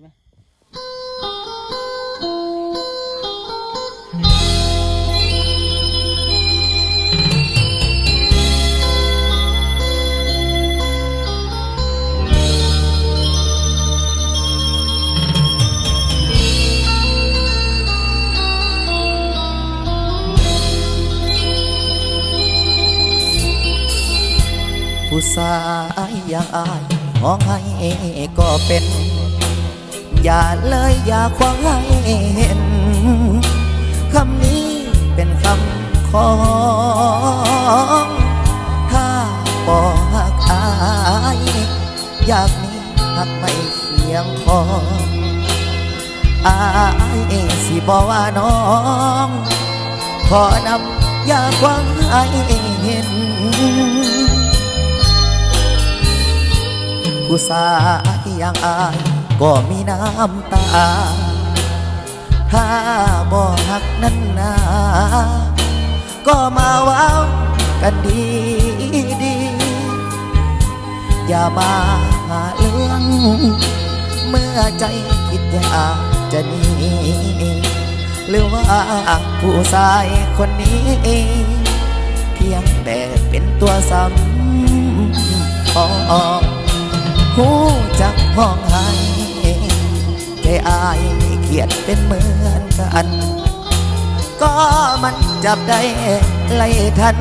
ช่ไหมผู้สายอย่างอายมองให้ก็เป็น อย่าเลยอย่าควงให้เห็น คำนี้เป็นคำของ ถ้าบอกหักอาย อยากมีหักไม่เคียงพออายสิบอกว่าน้อง ขอนำอย่าควงให้เห็นผู้สายอย่างอาย ก็มีน้ำตา ถ้าบ่หักนั้นนาก็มาว้าวกันดีดี อย่ามาหาเรื่อง เมื่อใจคิดอยากจะหนีหรือว่าผู้ชายคนนี้ เพียงแต่เป็นตัวซ้ำพอหูจักห้องห้ใจอายเขียดเป็นเหมือนกัน ก็มันจับได้ไล่ทัน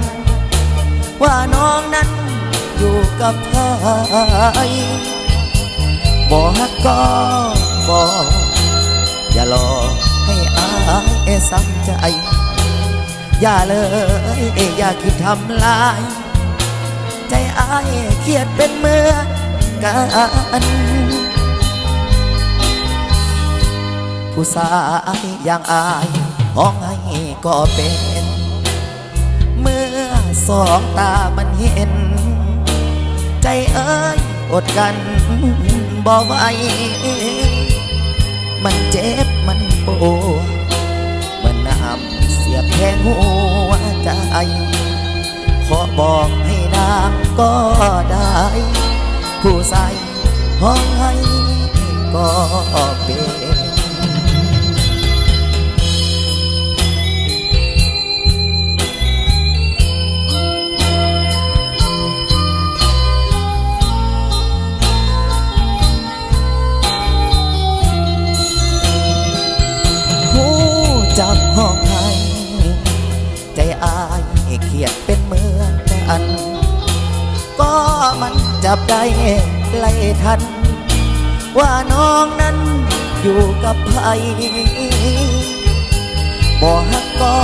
ว่าน้องนั้นอยู่กับใครบอกก็บอกอย่ารอให้อายซ้ำใจ อย่าเลยอย่าคิดทำลาย ใจอายเครียดเป็นเมื่อกัน ผู้สายอย่างอายห้องให้ก็เป็น เมื่อสองตามันเห็น ใจเอ้ยอดกันบอกไหวมันเจ็บมันปวดมันน้ำเสียบแทงหัวใจขอบอกให้นางก็ได้ ผู้ใส่ห้องให้ก็เป็น จับห้องให้ใจอายเครียดเป็นเหมือนกัน ก็มันจับได้ไล่ทัน ว่าน้องนั้นอยู่กับใครบอกฮักก็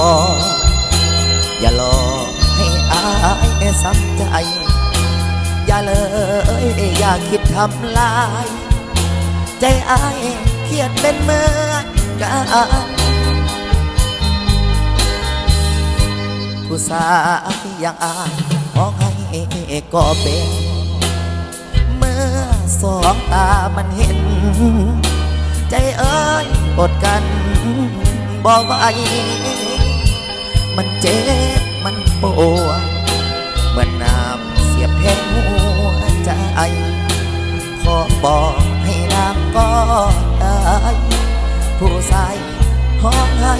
บอกอย่ารอให้อายซ้ำใจ อย่าเลยอย่าคิดทำลาย ใจอายเครียดเป็นเหมือนกัน ผู้สายอย่างอายมองให้ก็เป็น เมื่อสองตามันเห็น ใจเอ้ยอดกันบอกไหวมันเจ็บมันปวดเหมือนน้ำเสียบแทงหัวใจขอบอกให้นางก็ได้ผู้ใส่ห้องให้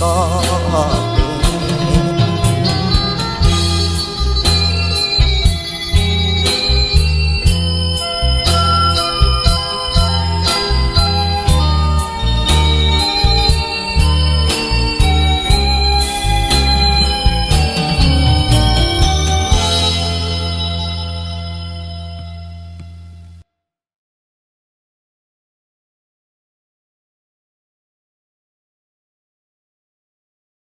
ก็